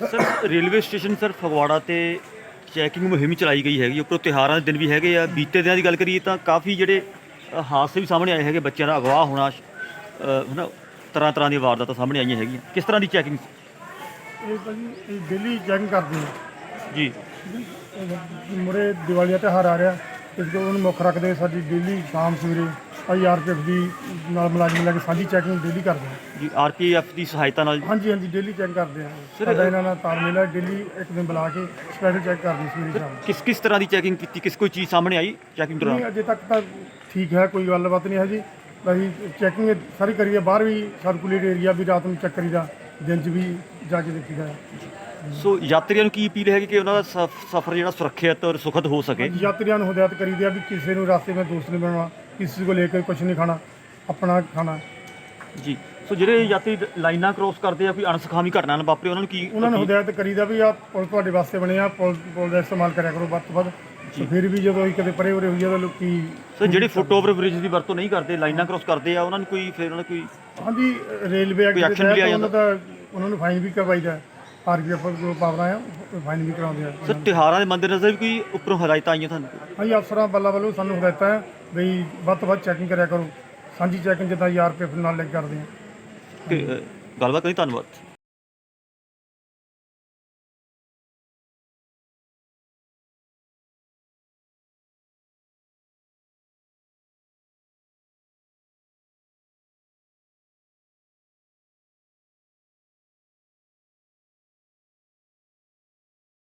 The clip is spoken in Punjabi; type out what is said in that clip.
Sir railway station sir Phagwara ਤੇ ਚੈਕਿੰਗ ਮੁਹਿੰਮ ਚਲਾਈ ਗਈ ਹੈਗੀ। ਉੱਪਰੋਂ ਤਿਉਹਾਰਾਂ ਦੇ ਦਿਨ ਵੀ ਹੈਗੇ ਆ। ਬੀਤੇ ਦਿਨਾਂ ਦੀ ਗੱਲ ਕਰੀਏ ਤਾਂ ਕਾਫੀ ਜਿਹੜੇ ਅ, ਹਾਦਸੇ ਵੀ ਸਾਹਮਣੇ ਆਏ ਹੈਗੇ। ਬੱਚਿਆਂ ਦਾ ਅਗਵਾ ਹੋਣਾ ਅ, ਹਨਾ ਤਰ੍ਹਾਂ ਤਰ੍ਹਾਂ ਦੀਆਂ ਵਾਰਦਾਤਾਂ ਸਾਹਮਣੇ ਆਈਆਂ ਹੈਗੀਆਂ। ਕਿਸ ਤਰ੍ਹਾਂ ਦੀ ਚੈਕਿੰਗ ਇਹ ਭਾਜੀ ਇਹ ਡੇਲੀ ਚੈਕਿੰਗ ਕਰਦੇ ਆ। ਜੀ। ਮੁਰੇ ਦੀਵਾਲੀ ਦਾ ਤਿਉਹਾਰ ਆ ਰਿਹਾ। ਇਸ ਉਹਨੂੰ ਮੁੱਖ ਰੱਖਦੇ ਸਾਡੀ ਡੇਲੀ ਸ਼ਾਮ ਸਵੇਰੇ। ਆਈਆਰਪੀਐਫ ਦੀ ਨਾਲ ਮੁਲਾਜ਼ਮ ਲੈ ਕੇ ਸਾਡੀ ਚੈਕਿੰਗ ਡੇਲੀ ਕਰਦੇ ਆ ਜੀ ਆਰਪੀਐਫ ਦੀ ਸਹਾਇਤਾ ਨਾਲ ਹਾਂਜੀ ਹਾਂਜੀ ਡੇਲੀ ਚੈੱਕ ਕਰਦੇ ਆ ਸਾਡਾ ਇਹਨਾਂ ਨਾਲ ਤਾਲਮੇਲ ਹੈ ਡੇਲੀ ਇੱਕ ਦਿਨ ਬੁਲਾ ਕੇ ਸਪੈਸ਼ਲ ਚੈੱਕ ਕਰਦੇ ਸਵੇਰੇ ਸ਼ਾਮ। ਕਿਸ ਕਿਸ ਤਰ੍ਹਾਂ ਦੀ ਚੈਕਿੰਗ ਕੀਤੀ ਕਿਸ ਕੋਈ ਚੀਜ਼ ਸਾਹਮਣੇ ਆਈ ਚੈਕਿੰਗ ਨਹੀਂ ਦੌਰਾਨ ਅਜੇ ਤੱਕ ਤਾਂ ਠੀਕ ਹੈ ਕੋਈ ਗੱਲਬਾਤ ਨਹੀਂ ਹੈ ਜੀ। ਅਸੀਂ ਚੈਕਿੰਗ ਸਾਰੀ ਕਰੀਏ ਬਾਹਰ ਵੀ ਸਰਕੂਲੇਟ ਏਰੀਆ ਵੀ ਰਾਤ ਨੂੰ ਚੈੱਕ ਕਰੀਦਾ ਦਿਨ 'ਚ ਵੀ ਜਾ ਕੇ ਦੇਖੀਦਾ ਹੈ। ਸੋ ਯਾਤਰੀਆਂ ਨੂੰ ਕੀ ਅਪੀਲ ਹੈਗੀ ਕਿ ਉਹਨਾਂ ਦਾ ਸਫ- ਸਫ਼ਰ ਜਿਹੜਾ ਸੁਰੱਖਿਅਤ ਔਰ ਸੁਖਦ ਹੋ ਸਕੇ? ਯਾਤਰੀਆਂ ਨੂੰ ਹਦਾਇਤ ਕਰੀਦੀ ਆ ਵੀ ਕਿਸੇ ਨੂੰ ਰਾਸਤੇ ਵਿੱਚ ਦੋਸਤ ਨਹੀਂ ਬਣਾਉਣਾ। ਕਿਸੇ ਕੋ ਲੈ ਕੇ ਕੁਝ ਨਹੀਂ ਖਾਣਾ ਆਪਣਾ ਖਾਣਾ। ਜੀ। ਸੋ ਜਿਹੜੇ ਯਾਤਰੀ ਲਾਈਨਾਂ ਕ੍ਰੋਸ ਕਰਦੇ ਆ ਕੋਈ ਅਣਸਖਾਵੀ ਘਟਨਾ ਨਾ ਵਾਪਰੇ ਉਹਨਾਂ ਨੂੰ ਕੀ ਉਹਨਾਂ ਨੂੰ ਹਦਾਇਤ ਕਰੀਦਾ ਵੀ ਆ ਪੁਲ ਤੁਹਾਡੇ ਵਾਸਤੇ ਬਣੇ ਆ ਪੁਲ ਪੁਲ ਦਾ ਇਸਤੇਮਾਲ ਕਰਿਆ ਕਰੋ ਵੱਧ ਤੋਂ ਵੱਧ। ਤੇ ਫਿਰ ਵੀ ਜਦੋਂ ਅਸੀਂ ਕਦੇ ਪਰੇ ਉਰੇ ਹੋਈਏ ਤਾਂ ਲੋਕੀ ਸੋ ਜਿਹੜੇ ਫੁੱਟ ਓਵਰ ਬ੍ਰਿਜ ਦੀ ਵਰਤੋਂ ਨਹੀਂ ਕਰਦੇ ਲਾਈਨਾਂ ਕ੍ਰੋਸ ਕਰਦੇ ਆ ਉਹਨਾਂ ਨੂੰ ਕੋਈ ਫਿਰ ਉਹਨਾਂ ਨੂੰ ਕੋਈ ਹਾਂਜੀ ਰੇਲਵੇ ਐਕਟ ਕੋਈ ਦੇ action ਲਿਆ ਤਹਿਤ ਜਾਂਦਾ? ਉਹਨਾਂ ਦਾ ਉਹਨਾਂ ਨੂੰ ਫਾਈਨ ਵੀ ਕਰਵਾਈਦਾ। ਆਰਪੀਐਫ ਜੋ ਪਾਵਰਾਂ ਆ ਫਾਈਨ ਵੀ ਕਰਾਉਂਦੇ ਆ। ਸਰ ਤਿਉਹਾਰਾਂ ਦੇ ਮੱਦੇਨਜ਼ਰ ਵੀ ਕੋਈ ਉੱਪਰੋਂ ਹਦਾਇਤਾਂ ਆਈਆਂ ਤੁਹਾਨੂੰ? ਹਾਂਜੀ ਅਫਸਰਾਂ ਬੱਲਾ ਵੱਲੋਂ ਸਾਨੂੰ ਹਦਾਇਤਾਂ ਹੈ ਵੀ ਵੱਧ ਤੋਂ ਵੱਧ ਚੈਕਿੰਗ ਕਰਿਆ ਕਰੋ। ਸਾਂਝੀ ਚੈਕਿੰਗ ਜਿੱਦਾਂ ਆਰਪੀਐਫ ਨਾਲ ਲਿੰਕ ਕਰਦੇ ਆ। ਅ, ਗੱਲਬਾਤ ਕਰੀ ਧੰਨਵਾਦ।